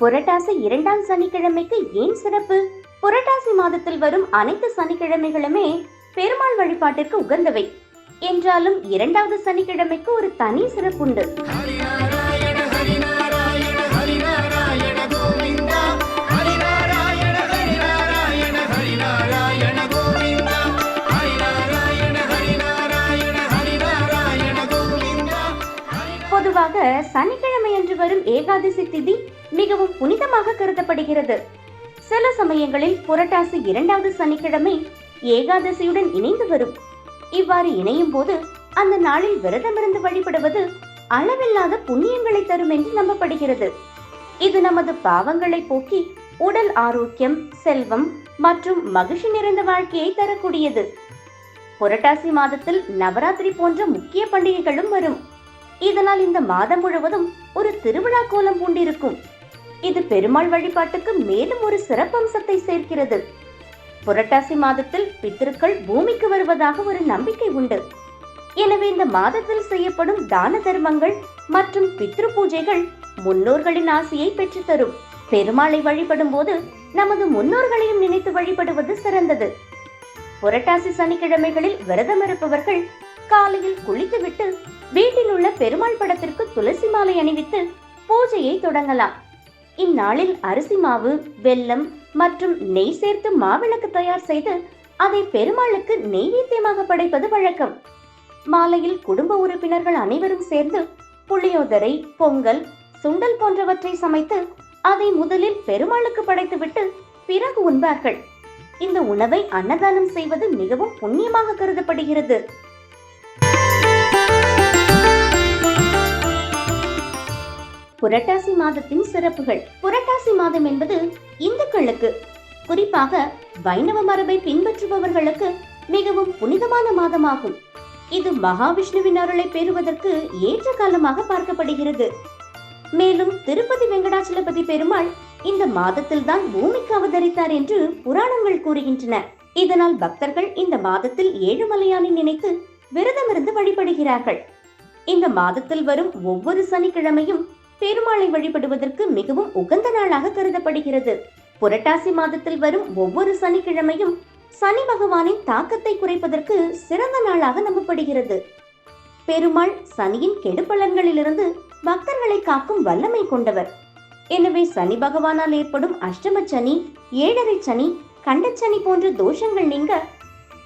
புரட்டாசி இரண்டாம் சனிக்கிழமைக்கு ஏன் சிறப்பு? புரட்டாசி மாதத்தில் வரும் அனைத்து சனிக்கிழமைகளுமே பெருமாள் வழிபாட்டிற்கு உகந்தவை. என்றாலும் இரண்டாவது சனிக்கிழமைக்கு ஒரு தனி சிறப்புண்டு. சனிக்கிழமை அன்று வரும் ஏகாதசி திதி மிகவும் புனிதமாக கருதப்படுகிறது. சில சமயங்களில் புரட்டாசி இரண்டாவது சனிக்கிழமை ஏகாதசியுடன் இணைந்து வரும். இவ்வாறு இணையும் போது அந்த நாளில் விரதமிருந்து வழிபடுவது அளவில்லாத புண்ணியங்களை தரும் என்று நம்பப்படுகிறது. இது நமது பாவங்களை போக்கி உடல் ஆரோக்கியம் செல்வம் மற்றும் மகிழ்ச்சி நிறைந்த வாழ்க்கையை தரக்கூடியது. புரட்டாசி மாதத்தில் நவராத்திரி போன்ற முக்கிய பண்டிகைகளும் வரும். இதனால் இந்த மாதம் முழுவதும் ஒரு திருவிழா கோலம் பூண்டிருக்கும். இது பெருமாள் வழிபாட்டுக்கு மேலும் ஒரு சிறப்பம்சத்தை சேர்க்கிறது. புரட்டாசி மாதத்தில் பித்திருக்கள் பூமிக்கு வருவதாக ஒரு நம்பிக்கை உண்டு. எனவே இந்த மாதத்தில் செய்யப்படும் தான தர்மங்கள் மற்றும் பித்ரு பூஜைகள் முன்னோர்களின் ஆசையை பெற்றுத்தரும். பெருமாளை வழிபடும் போது நமது முன்னோர்களையும் நினைத்து வழிபடுவது சிறந்தது. புரட்டாசி சனிக்கிழமைகளில் விரதம் இருப்பவர்கள் காலையில் குளித்துவிட்டு வீட்டில் உள்ள பெருமாள் படத்திற்கு துளசி மாலை அணிவித்து பூஜையை தொடங்கலாம். இந்நாளில் அரிசி மாவு வெல்லம் மற்றும் நெய் சேர்த்து மாவிளக்கு தயார் செய்து அதை பெருமாளுக்கு நெய்வேத்தியமாக படைப்பது வழக்கம். மாலையில் குடும்ப உறுப்பினர்கள் அனைவரும் சேர்ந்து புளியோதரை பொங்கல் சுண்டல் போன்றவற்றை சமைத்து அதை முதலில் பெருமாளுக்கு படைத்துவிட்டு பிறகு உண்பார்கள். இந்த உணவை அன்னதானம் செய்வது மிகவும் புண்ணியமாக கருதப்படுகிறது. புரட்டாசி மாதத்தின் சிறப்புகள். புரட்டாசி மாதம் என்பது இந்துக்களுக்கு குறிப்பாக வைணவ மரபை பின்பற்றுபவர்களுக்கு மிகவும் புனிதமான மாதமாகும். இது மகாவிஷ்ணுவின் அருளை பெறுவதற்கு ஏற்ற காலமாக பார்க்கப்படுகிறது. மேலும் திருப்பதி வெங்கடாச்சலபதி பெருமாள் இந்த மாதத்தில் தான் பூமிக்கு அவதரித்தார் என்று புராணங்கள் கூறுகின்றன. இதனால் பக்தர்கள் இந்த மாதத்தில் ஏழுமலையானை நினைத்து விரதமிருந்து வழிபடுகிறார்கள். இந்த மாதத்தில் வரும் ஒவ்வொரு சனிக்கிழமையும் பெருமாளை வழிபடுவதற்கு மிகவும் உகந்த நாளாக கருதப்படுகிறது. புரட்டாசி மாதத்தில் வரும் ஒவ்வொரு சனிக்கிழமையும் சனி பகவானின் தாக்கத்தை குறைப்பதற்கு சிறந்த நாளாக நம்பப்படுகிறது. பெருமாள் சனியின் கெடுபலன்களிலிருந்து பக்தர்களை காக்கும் வல்லமை கொண்டவர். எனவே சனி பகவானால் ஏற்படும் அஷ்டம சனி ஏழரை சனி கண்டச்சனி போன்ற தோஷங்கள் நீங்க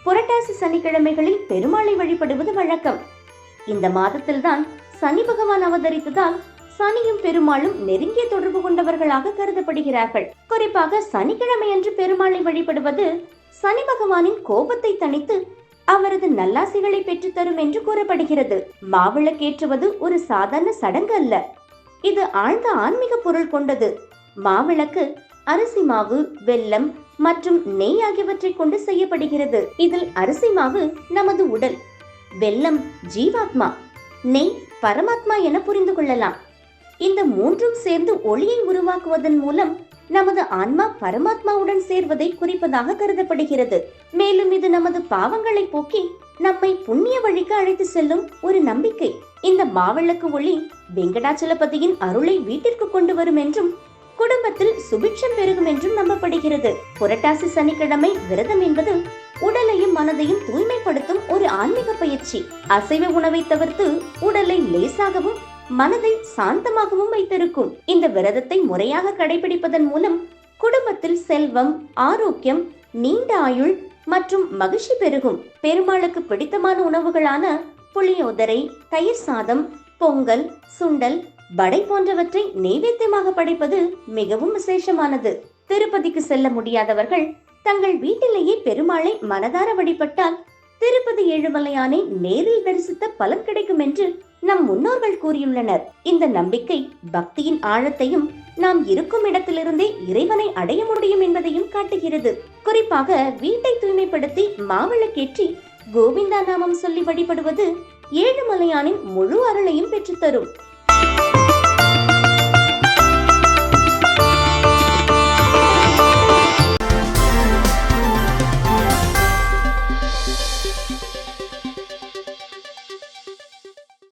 புரட்டாசி சனிக்கிழமைகளில் பெருமாளை வழிபடுவது வழக்கம். இந்த மாதத்தில்தான் சனி பகவான் அவதரித்ததால் சனியும் பெருமாளும் நெருங்கிய தொடர்பு கொண்டவர்களாக கருதப்படுகிறார்கள். குறிப்பாக சனிக்கிழமையன்று பெருமாளை வழிபடுவது சனி பகவானின் கோபத்தை தணித்து அவரது நல்லாசிகளை பெற்றுத்தரும் என்று கூறப்படுகிறது. மாவிளக்கேற்றுவது ஒரு சாதாரண சடங்கு அல்ல. இது ஆழ்ந்த ஆன்மீக பொருள் கொண்டது. மாவிளக்கு அரிசி மாவு வெல்லம் மற்றும் நெய் ஆகியவற்றை கொண்டு செய்யப்படுகிறது. இதில் அரிசி மாவு நமது உடல் வெல்லம் ஜீவாத்மா நெய் பரமாத்மா என புரிந்து கொள்ளலாம். இந்த மூன்றும் சேர்ந்து ஒளியை உருவாக்குவதன் மூலம் நமது ஆன்மா பரமாத்மாவுடன் சேர்வதை குறிப்பதாக கருதப்படுகிறது. மேலும் இது நமது பாவங்களை போக்கி நம்மை புண்ணிய வழிக்கு அழைத்து செல்லும் ஒரு நம்பிக்கை. இந்த மாவிளக்கு ஒளி வெங்கடாச்சலபதியின் அருளை வீட்டிற்கு கொண்டு வரும் என்றும் குடும்பத்தில் சுபிட்சம் பெருகும் என்றும் நம்பப்படுகிறது. புரட்டாசி சனிக்கிழமை விரதம் என்பது உடலையும் மனதையும் தூய்மைப்படுத்தும் ஒரு ஆன்மீக பயிற்சி. அசைவ உணவை தவிர்த்து உடலை லேசாகவும் மனதை சாந்தமாகவும் வைத்திருக்கும். இந்த விரதத்தை முறையாக கடைபிடிப்பதன் மூலம் குடும்பத்தில் செல்வம் ஆரோக்கியம் நீண்ட ஆயுள் மற்றும் மகிழ்ச்சி பெருகும். பெருமாளுக்கு பிடித்தமான உணவுகளான புளியோதரை தயிர் சாதம் பொங்கல் சுண்டல் வடை போன்றவற்றை நெய்வேத்தியமாக படைப்பது மிகவும் விசேஷமானது. திருப்பதிக்கு செல்ல முடியாதவர்கள் தங்கள் வீட்டிலேயே பெருமாளை மனதார வழிபட்டால் திருப்பதி ஏழுமலையானை நேரில் தரிசித்த பலன் கிடைக்கும் என்று நம் முன்னோர்கள் கூறியுள்ளனர். இந்த நம்பிக்கை பக்தியின் ஆழத்தையும் நாம் இருக்கும் இடத்திலிருந்தே இறைவனை அடைய முடியும் என்பதையும் காட்டுகிறது. குறிப்பாக வீட்டை தூய்மைப்படுத்தி மாவிளக்கேற்றி கோவிந்தா நாமம் சொல்லி வழிபடுவது ஏழுமலையானின் முழு அருளையும் பெற்றுத்தரும்.